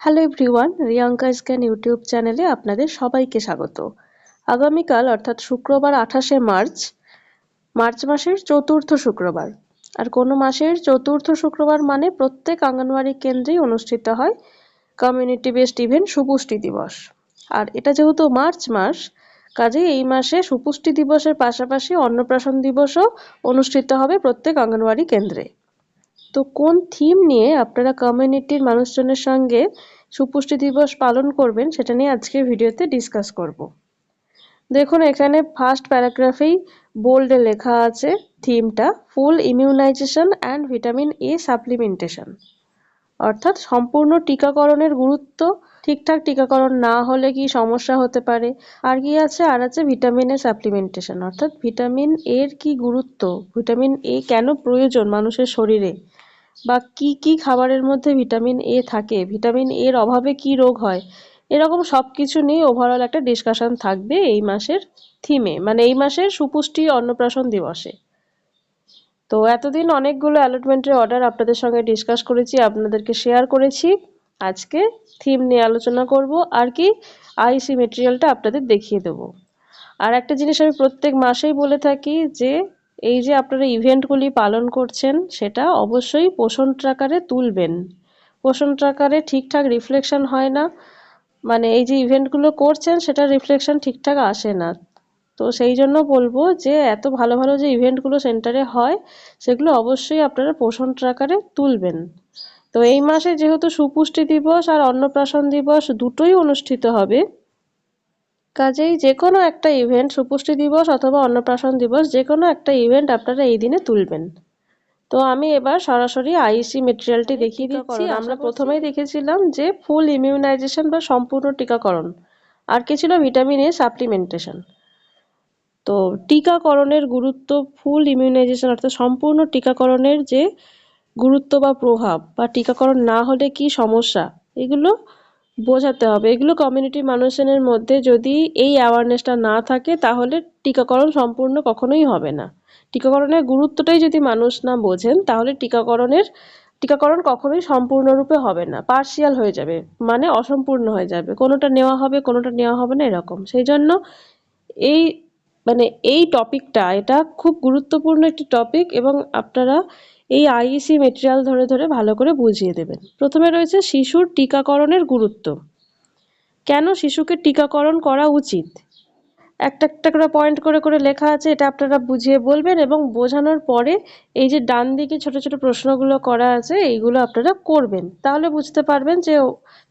Hello everyone Riyanka scan YouTube চ্যানেলে আপনাদের সবাইকে স্বাগত। আগামীকাল, অর্থাৎ শুক্রবার আঠাশে মার্চ মার্চ মাসের চতুর্থ শুক্রবার। আর কোনো মাসের চতুর্থ শুক্রবার মানে প্রত্যেক আঙ্গনওয়াড়ি কেন্দ্রেই অনুষ্ঠিত হয় কমিউনিটি বেসড ইভেন্ট সুপুষ্টি দিবস। আর এটা যেহেতু মার্চ মাস, কাজেই এই মাসে সুপুষ্টি দিবসের পাশাপাশি অন্নপ্রাশন দিবসও অনুষ্ঠিত হবে প্রত্যেক অঙ্গনওয়াড়ি কেন্দ্রে। তো কোন থিম নিয়ে আপনারা কমিউনিটির মানুষজনের সঙ্গে সুপুষ্টি দিবস পালন করবেন সেটা নিয়ে আজকের ভিডিওতে ডিসকাস করব। দেখুন, এখানে ফার্স্ট প্যারাগ্রাফেই বোল্ডে লেখা আছে থিমটা full immunization and vitamin A supplementation অর্থাৎ সম্পূর্ণ টিকাকরণের গুরুত্ব, ঠিকঠাক টিকাকরণ না হলে কি সমস্যা হতে পারে? আর কি আছে? আর আছে ভিটামিন এ সাপ্লিমেন্টেশন অর্থাৎ ভিটামিন এর কি গুরুত্ব? ভিটামিন এ কেন প্রয়োজন মানুষের শরীরে? বা কি কি খাবারের মধ্যে ভিটামিন এ থাকে? ভিটামিন এর অভাবে কি রোগ হয়? এরকম সব কিছু নিয়ে ওভারঅল একটা ডিসকাশন থাকবে এই মাসের থিমে মানে এই মাসের সুপুষ্টি অন্নপ্রাশন দিবসে। তো এতদিন অনেকগুলো অ্যালটমেন্টের অর্ডার আপনাদের সঙ্গে ডিসকাস করেছি, আপনাদেরকে শেয়ার করেছি। আজকে থিম নিয়ে আলোচনা করব আর কি আইসি মেটেরিয়ালটা আপনাদের দেখিয়ে দেবো। আর একটা জিনিস আমি প্রত্যেক মাসেই বলে থাকি যে এই যে আপনারা ইভেন্টগুলি পালন করছেন, সেটা অবশ্যই পোষণ ট্রাকারে তুলবেন। পোষণ ট্রাকারে ঠিকঠাক রিফ্লেকশন হয় না। মানে এই যে ইভেন্টগুলো করছেন, সেটা রিফ্লেকশন ঠিকঠাক আসে না। তো সেই জন্য বলব যে, এত ভালো ভালো যে ইভেন্টগুলো সেন্টারে হয়, সেগুলো অবশ্যই আপনারা পোষণ ট্রাকারে তুলবেন। তো এই মাসে যেহেতু সুপুষ্টি দিবস আর অন্নপ্রাশন দিবস দুটোই অনুষ্ঠিত হবে কাজেই যে কোনো একটা ইভেন্ট সুপুষ্টি দিবস অথবা অন্নপ্রাশন দিবস যে কোনো একটা ইভেন্ট আপনারা এই দিনে তুলবেন। তো আমি এবার সরাসরি আইসি মেটেরিয়ালটি দেখিয়ে দিচ্ছি। আমরা প্রথমেই দেখেছিলাম যে ফুল ইমিউনাইজেশন বা সম্পূর্ণ টিকাকরণ। আর কি ছিল ভিটামিন এ সাপ্লিমেন্টেশন তো টিকাকরণের গুরুত্ব ফুল ইমিউনাইজেশন অর্থাৎ সম্পূর্ণ টিকাকরণের যে গুরুত্ব বা প্রভাব বা টিকাকরণ না হলে কি সমস্যা এগুলো বোঝাতে হবে। এগুলো কমিউনিটি মানুষজনের মধ্যে যদি এই অ্যাওয়ারনেসটা না থাকে, তাহলে টিকাকরণ সম্পূর্ণ কখনোই হবে না। টিকাকরণের গুরুত্বটাই যদি মানুষ না বোঝেন, তাহলে টিকাকরণের, টিকাকরণ কখনোই সম্পূর্ণরূপে হবে না। পার্শিয়াল হয়ে যাবে মানে অসম্পূর্ণ হয়ে যাবে। কোনোটা নেওয়া হবে, কোনোটা নেওয়া হবে না, এরকম। সেই জন্য এই মানে এই টপিকটা এটা খুব গুরুত্বপূর্ণ একটি টপিক এবং আপনারা এই আইইসি মেটেরিয়াল ধরে ধরে ভালো করে বুঝিয়ে দেবেন। প্রথমে রয়েছে শিশুর টিকাকরণের গুরুত্ব। কেন শিশুকে টিকাকরণ করা উচিত? একটা একটা করে পয়েন্ট করে করে লেখা আছে, এটা আপনারা বুঝিয়ে বলবেন এবং বোঝানোর পরে এই যে ডান দিকে ছোট ছোট প্রশ্নগুলো করা আছে, এইগুলো আপনারা করবেন। তাহলে বুঝতে পারবেন যে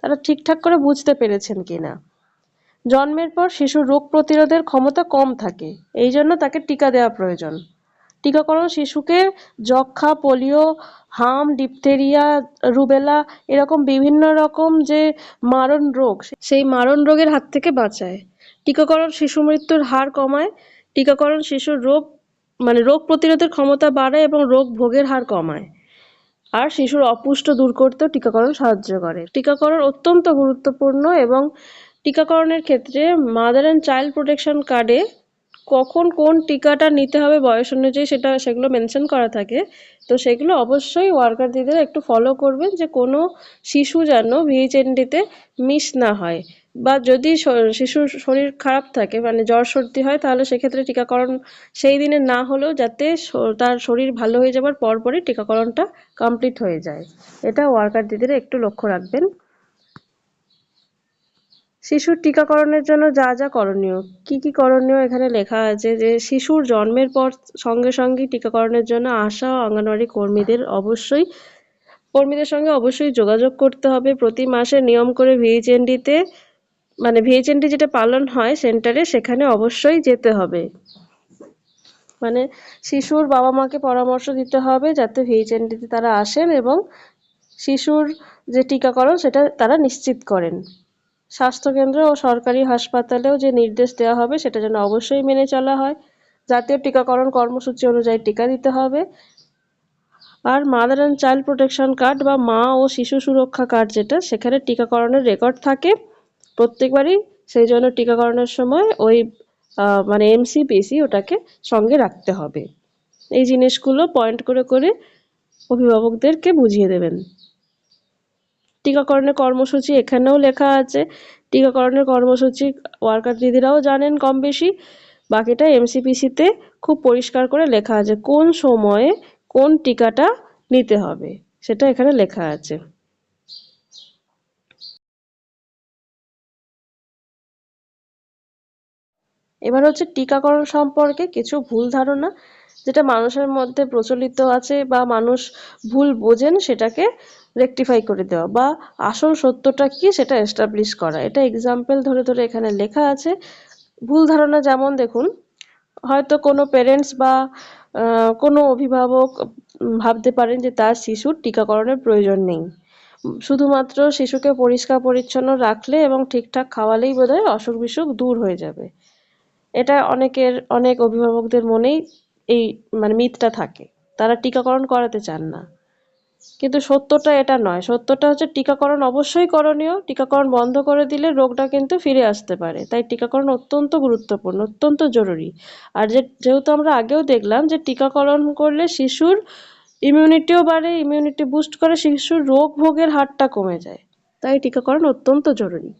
তারা ঠিকঠাক করে বুঝতে পেরেছেন কিনা। জন্মের পর শিশুর রোগ প্রতিরোধের ক্ষমতা কম থাকে, এই জন্য তাকে টিকা দেওয়া প্রয়োজন। টিকাকরণ শিশুকে যক্ষা পোলিও, হাম, ডিপথেরিয়া, রুবেলা এরকম বিভিন্ন রকম যে মারণ রোগ সেই মারণ রোগের হাত থেকে বাঁচায়। টিকাকরণ শিশু মৃত্যুর হার কমায়। টিকাকরণ শিশুর রোগ মানে রোগ প্রতিরোধের ক্ষমতা বাড়ায় এবং রোগ ভোগের হার কমায়। আর শিশুর অপুষ্ট দূর করতেও টিকাকরণ সাহায্য করে। টিকাকরণ অত্যন্ত গুরুত্বপূর্ণ এবং টিকাকরণের ক্ষেত্রে মাদার অ্যান্ড চাইল্ড প্রোটেকশন কার্ডে কখন কোন টিকাটা নিতে হবে বয়স অনুযায়ী সেটা, সেগুলো মেনশন করা থাকে। তো সেগুলো অবশ্যই ওয়ার্কার দিদিরা একটু ফলো করবেন যে কোনো শিশু যেন ভিএইচএনডিতে মিস না হয়। বা যদি শিশুর শরীর খারাপ থাকে মানে জ্বর সর্দি হয়, তাহলে সেক্ষেত্রে টিকাকরণ সেই দিনে না হলেও যাতে তার শরীর ভালো হয়ে যাবার পরপরই টিকাকরণটা কমপ্লিট হয়ে যায়। এটা ওয়ার্কার দিদিরা একটু লক্ষ্য রাখবেন। শিশুর টিকাকরণের জন্য যা যা করণীয়। কি কি করণীয় এখানে লেখা আছে যে, শিশুর জন্মের পর সঙ্গে সঙ্গে টিকাকরণের জন্য আশা ও অঙ্গনওয়াড়ি কর্মীদের অবশ্যই, কর্মীদের সঙ্গে অবশ্যই যোগাযোগ করতে হবে। প্রতি মাসে নিয়ম করে ভিএইচএনডিতে মানে ভিএইচএনডি যেটা পালন হয় সেন্টারে সেখানে অবশ্যই যেতে হবে। মানে শিশুর বাবা মাকে পরামর্শ দিতে হবে যাতে ভিএইচএনডিতে তারা আসেন এবং শিশুর যে টিকাকরণ সেটা তারা নিশ্চিত করেন। স্বাস্থ্যকেন্দ্র ও সরকারি হাসপাতালেও যে নির্দেশ দেওয়া হবে সেটা যেন অবশ্যই মেনে চলা হয়। জাতীয় টিকাকরণ কর্মসূচি অনুযায়ী টিকা দিতে হবে। আর mother and child protection card বা মা ও শিশু সুরক্ষা কার্ড যেটা, সেখানে টিকাকরণের রেকর্ড থাকে প্রত্যেকবারই। সেই জন্য টিকাকরণের সময় ওই মানে এমসিপিসি ওটাকে সঙ্গে রাখতে হবে। এই জিনিসগুলো পয়েন্ট করে করে অভিভাবকদেরকে বুঝিয়ে দেবেন। টিকাকরণের কর্মসূচি এখানেও লেখা আছে। টিকাকরণের কর্মসূচি ওয়ার্কার দিদিরাও জানেন কম বেশি বাকিটা এমসিপিসিতে খুব পরিষ্কার করে লেখা আছে কোন সময়ে কোন টিকাটা নিতে হবে, সেটা এখানে লেখা আছে। এবার হচ্ছে টিকাকরণ সম্পর্কে কিছু ভুল ধারণা। যেটা মানুষের মধ্যে প্রচলিত আছে বা মানুষ ভুল বোঝেন সেটাকে রেকটিফাই করে দেওয়া বা আসল সত্যটা কি সেটা এস্টাবলিশ করা। এটা এক্সাম্পল ধরে ধরে এখানে লেখা আছে। ভুল ধারণা যেমন দেখুন, হয়তো কোনো পেরেন্টস বা কোনো অভিভাবক ভাবতে পারেন যে তার শিশুর টিকাকরণের প্রয়োজন নেই। শুধুমাত্র শিশুকে পরিষ্কার পরিচ্ছন্ন রাখলে এবং ঠিকঠাক খাওয়ালেই বোধহয় অসুখ বিসুখ দূর হয়ে যাবে। এটা অনেকের, অনেক অভিভাবকদের মনেই এই মানে মিথটা থাকে। তারা টিকাকরণ করাতে চান না। কিন্তু সত্যটা এটা নয়। সত্যটা হচ্ছে টিকাকরণ অবশ্যই করণীয়। টিকাকরণ বন্ধ করে দিলে রোগটা কিন্তু ফিরে আসতে পারে। তাই টিকাকরণ অত্যন্ত গুরুত্বপূর্ণ, অত্যন্ত জরুরি। আর যে, যেহেতু আমরা আগেও দেখলাম যে টিকাকরণ করলে শিশুর ইমিউনিটিও বাড়ে ইমিউনিটি বুস্ট করে শিশুর রোগ ভোগের হারটা কমে যায়। তাই টিকাকরণ অত্যন্ত জরুরি।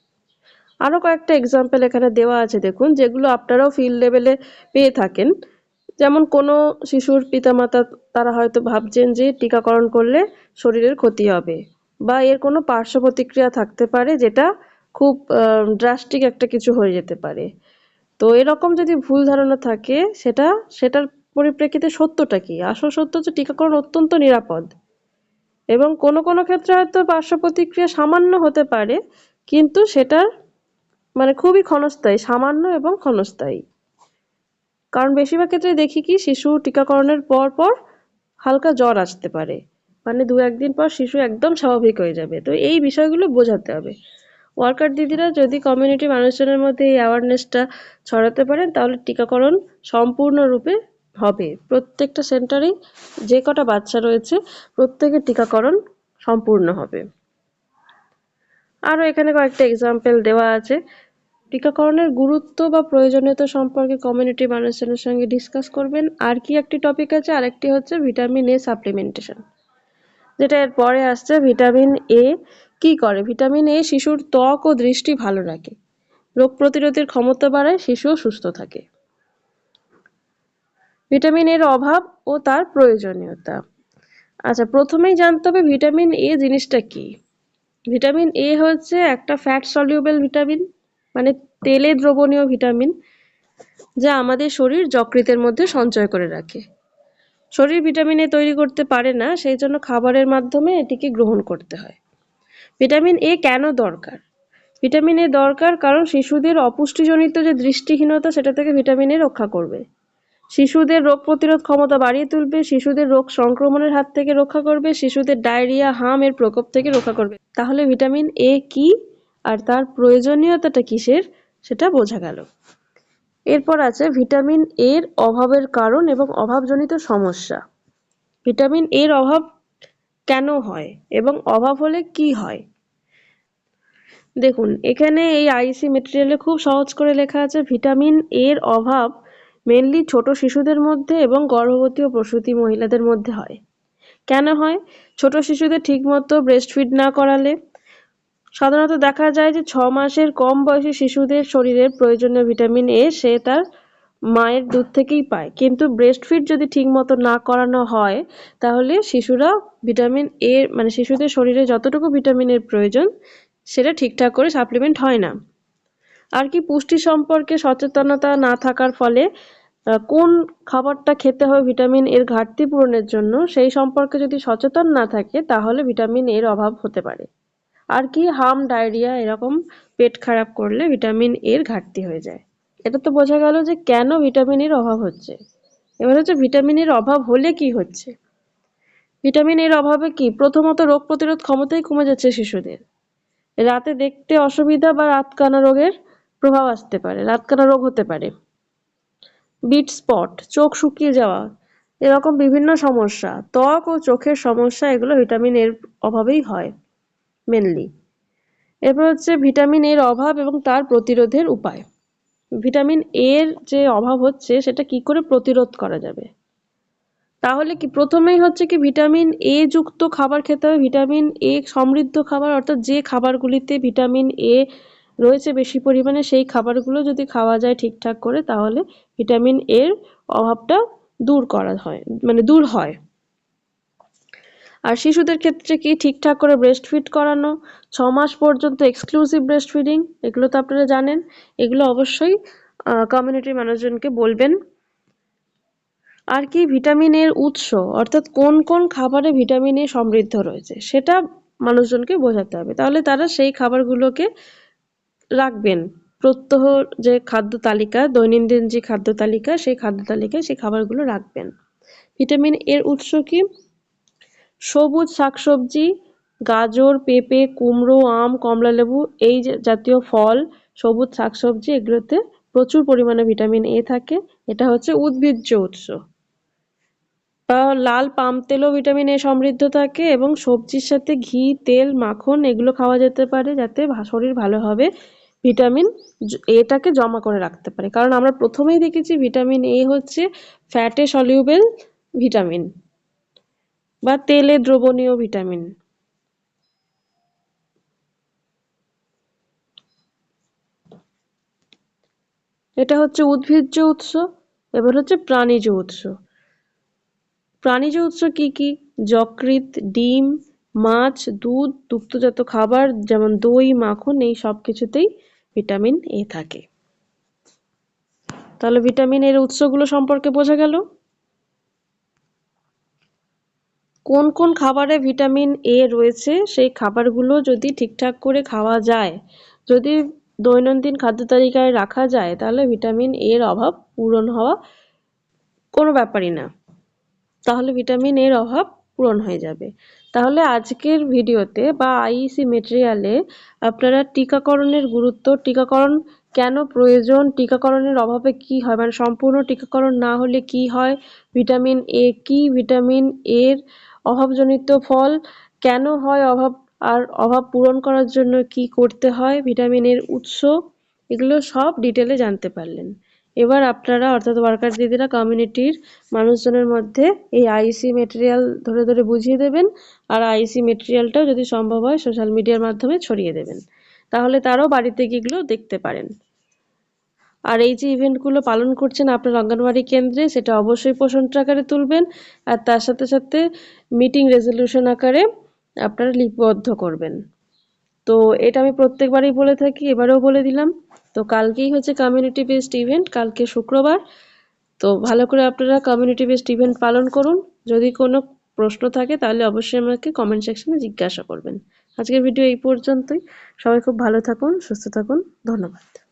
আরও কয়েকটা এক্সাম্পল এখানে দেওয়া আছে দেখুন, যেগুলো আপনারাও ফিল্ড লেভেলে পেয়ে থাকেন। যেমন কোনো শিশুর পিতামাতা, তারা হয়তো ভাবছেন যে টিকাকরণ করলে শরীরের ক্ষতি হবে বা এর কোনো পার্শ্ব প্রতিক্রিয়া থাকতে পারে যেটা খুব ড্রাস্টিক একটা কিছু হয়ে যেতে পারে। তো এরকম যদি ভুল ধারণা থাকে, সেটা, সেটার পরিপ্রেক্ষিতে সত্যটা কি? আসল সত্য হচ্ছে টিকাকরণ অত্যন্ত নিরাপদ এবং কোনো কোনো ক্ষেত্রে হয়তো পার্শ্ব প্রতিক্রিয়া সামান্য হতে পারে, কিন্তু সেটার মানে খুবই ক্ষণস্থায়ী, সামান্য এবং ক্ষণস্থায়ী। কারণ বেশিরভাগ ক্ষেত্রে দেখি কি, শিশু টিকাকরণের পর পর হালকা জ্বর আসতে পারে। মানে দু একদিন পর শিশু একদম স্বাভাবিক হয়ে যাবে। তো এই বিষয়গুলো বোঝাতে হবে। ওয়ার্কার দিদিরা যদি কমিউনিটি মানুষজনের মধ্যে এই অ্যাওয়ারনেসটা ছড়াতে পারেন, তাহলে টিকাকরণ সম্পূর্ণরূপে হবে। প্রত্যেকটা সেন্টারেই যে কটা বাচ্চা রয়েছে, প্রত্যেকের টিকাকরণ সম্পূর্ণ হবে। আরও এখানে কয়েকটা এক্সাম্পল দেওয়া আছে। টিকাকরণের গুরুত্ব বা প্রয়োজনীয়তা সম্পর্কে কমিউনিটি মানুষজনের সঙ্গে ডিসকাস করবেন। আর কি একটি টপিক আছে, আরেকটি হচ্ছে ভিটামিন এ সাপ্লিমেন্টেশন যেটা এর পরে আসছে ভিটামিন এ কি করে? ভিটামিন এ শিশুর ত্বক ও দৃষ্টি ভালো রাখে। রোগ প্রতিরোধের ক্ষমতা বাড়ায়, শিশুও সুস্থ থাকে। ভিটামিন এর অভাব ও তার প্রয়োজনীয়তা। আচ্ছা প্রথমেই জানতে হবে ভিটামিন এ জিনিসটা কি? ভিটামিন এ হচ্ছে একটা ফ্যাট সলিউবেল ভিটামিন মানে তেলে দ্রবণীয় ভিটামিন, যা আমাদের শরীর যকৃতের মধ্যে সঞ্চয় করে রাখে। শরীর ভিটামিন তৈরি করতে পারে না, সেই জন্য খাবারের মাধ্যমে এটিকে গ্রহণ করতে হয়। ভিটামিন এ কেন দরকার? ভিটামিন এ দরকার কারণ শিশুদের অপুষ্টিজনিত যে দৃষ্টিহীনতা, সেটা থেকে ভিটামিন এ রক্ষা করবে। শিশুদের রোগ প্রতিরোধ ক্ষমতা বাড়িয়ে তুলবে, শিশুদের রোগ সংক্রমণের হাত থেকে রক্ষা করবে, শিশুদের ডায়রিয়া, হাম এর প্রকোপ থেকে রক্ষা করবে। তাহলে ভিটামিন এ কি? আর তার প্রয়োজনীয়তাটা কিসের সেটা বোঝা গেল। এরপর আছে ভিটামিন এর অভাবের কারণ এবং অভাবজনিত সমস্যা। ভিটামিন এর অভাব কেন হয় এবং অভাব হলে কি হয়? দেখুন, এখানে এই আইসি মেটেরিয়ালে খুব সহজ করে লেখা আছে, ভিটামিন এর অভাব মেনলি ছোট শিশুদের মধ্যে এবং গর্ভবতী ও প্রসূতি মহিলাদের মধ্যে হয়। কেন হয়? ছোট শিশুদের ঠিকমতো ব্রেস্ট ফিড না করালে সাধারণত দেখা যায় যে ছ মাসের কম বয়সী শিশুদের শরীরের প্রয়োজনীয় ভিটামিন এ সে তার মায়ের দুধ থেকেই পায়। কিন্তু ব্রেস্ট ফিড যদি ঠিকমতো না করানো হয়, তাহলে শিশুরা ভিটামিন এ মানে শিশুদের শরীরে যতটুকু ভিটামিনের প্রয়োজন, সেটা ঠিকঠাক করে সাপ্লিমেন্ট হয় না। আর কি পুষ্টি সম্পর্কে সচেতনতা না থাকার ফলে কোন খাবারটা খেতে হবে ভিটামিন এর ঘাটতি পূরণের জন্য, সেই সম্পর্কে যদি সচেতন না থাকে, তাহলে ভিটামিন এর অভাব হতে পারে। আর কি হাম, ডায়রিয়া এরকম পেট খারাপ করলে ভিটামিন এর ঘাটতি হয়ে যায়। এটা তো বোঝা গেল যে কেন ভিটামিন এর অভাব হচ্ছে। এবার হচ্ছে ভিটামিন এর অভাব হলে কি হচ্ছে? ভিটামিন এর অভাবে কি? প্রথমত রোগ প্রতিরোধ ক্ষমতাই কমে যাচ্ছে শিশুদের। রাতে দেখতে অসুবিধা বা রাতকানা রোগের প্রভাব আসতে পারে, রাতকানা রোগ হতে পারে। বিট স্পট, চোখ শুকিয়ে যাওয়া, এরকম বিভিন্ন সমস্যা, ত্বক ও চোখের সমস্যা, এগুলো ভিটামিন এর অভাবেই হয়। মেনলি এরপর হচ্ছে ভিটামিন এর অভাব এবং তার প্রতিরোধের উপায়। ভিটামিন এর যে অভাব হচ্ছে, সেটা কি করে প্রতিরোধ করা যাবে? তাহলে কি প্রথমেই হচ্ছে কি ভিটামিন এ যুক্ত খাবার খেতে হবে। ভিটামিন এ সমৃদ্ধ খাবার, অর্থাৎ যে খাবারগুলিতে ভিটামিন এ রয়েছে বেশি পরিমাণে, সেই খাবারগুলো যদি খাওয়া যায় ঠিকঠাক করে, তাহলে ভিটামিন এর অভাবটা দূর করা হয় মানে দূর হয়। আর শিশুদের ক্ষেত্রে কি ঠিকঠাক করে ব্রেস্ট ফিড করানো? ছ মাস পর্যন্ত এক্সক্লুসিভ ব্রেস্ট ফিডিং এগুলো তো আপনারা জানেন। এগুলো অবশ্যই কমিউনিটির মানুষজনকে বলবেন। আর কি ভিটামিন এর উৎস? অর্থাৎ কোন কোন খাবারে ভিটামিন এ সমৃদ্ধ রয়েছে? সেটা মানুষজনকে বোঝাতে হবে। তাহলে তারা সেই খাবারগুলোকে রাখবেন। প্রত্যহ যে খাদ্য তালিকা, দৈনন্দিন যে খাদ্য তালিকা, সেই খাদ্য তালিকায় সেই খাবারগুলো রাখবেন। ভিটামিন এর উৎস কি? সবুজ শাকসবজি, গাজর, পেঁপে, কুমড়ো, আম, কমলালেবু, এই জাতীয় ফল, সবুজ শাকসবজি, এগুলোতে প্রচুর পরিমাণে ভিটামিন এ থাকে। এটা হচ্ছে উদ্ভিজ্জ উৎস। লাল পাম তেলও ভিটামিন এ সমৃদ্ধ থাকে এবং সবজির সাথে ঘি, তেল, মাখন এগুলো খাওয়া যেতে পারে যাতে শরীর ভালোভাবে ভিটামিন এটাকে জমা করে রাখতে পারে। কারণ আমরা প্রথমেই দেখেছি ভিটামিন এ হচ্ছে ফ্যাটে সলিউবেল ভিটামিন। বা তেলে দ্রবণীয় ভিটামিন। এটা হচ্ছে উদ্ভিজ্জ উৎস, এবার হচ্ছে প্রাণীজ উৎস। প্রাণীজ উৎস কি কি? যকৃত ডিম, মাছ, দুধ, দুগ্ধজাত খাবার, যেমন দই, মাখন, এই সব কিছুতেই ভিটামিন এ থাকে। তাহলে ভিটামিন এর উৎসগুলো সম্পর্কে বোঝা গেল। কোন কোন খাবারে ভিটামিন এ রয়েছে, সেই খাবারগুলো যদি ঠিকঠাক করে খাওয়া যায়, যদি দৈনন্দিন খাদ্য তালিকায় রাখা যায়, তাহলে ভিটামিন এর অভাব পূরণ হওয়া কোনো ব্যাপারই না। তাহলে ভিটামিন এর অভাব পূরণ হয়ে যাবে। তাহলে আজকের ভিডিওতে বা আইইসি মেটেরিয়ালে আপনারা টিকাকরণের গুরুত্ব, টিকাকরণ কেন প্রয়োজন, টিকাকরণের অভাবে কি হয় মানে সম্পূর্ণ টিকাকরণ না হলে কি হয়, ভিটামিন এ কি, ভিটামিন এর অভাবজনিত ফল কেন হয়? অভাব আর অভাব পূরণ করার জন্য কি করতে হয়? ভিটামিনের উৎস? এগুলো সব ডিটেলে জানতে পারলেন। এবার আপনারা, অর্থাৎ ওয়ার্কার দিদিরা, কমিউনিটির মানুষজনের মধ্যে এই আইসি মেটেরিয়াল ধরে ধরে বুঝিয়ে দেবেন আর আইসি মেটেরিয়ালটাও যদি সম্ভব হয় সোশ্যাল মিডিয়ার মাধ্যমে ছড়িয়ে দেবেন। তাহলে তারাও বাড়িতে গিয়েগুলো দেখতে পারেন। আর এই যে ইভেন্টগুলো পালন করছেন আপনার অঙ্গনওয়াড়ি কেন্দ্রে, সেটা অবশ্যই পোষণ আকারে তুলবেন। আর তার সাথে সাথে মিটিং রেজলিউশন আকারে আপনারা লিপিবদ্ধ করবেন। তো এটা আমি প্রত্যেকবারই বলে থাকি, এবারেও বলে দিলাম। তো কালকেই হচ্ছে কমিউনিটি বেসড ইভেন্ট কালকে শুক্রবার। তো ভালো করে আপনারা কমিউনিটি বেসড ইভেন্ট পালন করুন। যদি কোনো প্রশ্ন থাকে, তাহলে অবশ্যই আমাকে কমেন্ট সেকশনে জিজ্ঞাসা করবেন। আজকের ভিডিও এই পর্যন্তই। সবাই খুব ভালো থাকুন, সুস্থ থাকুন। ধন্যবাদ।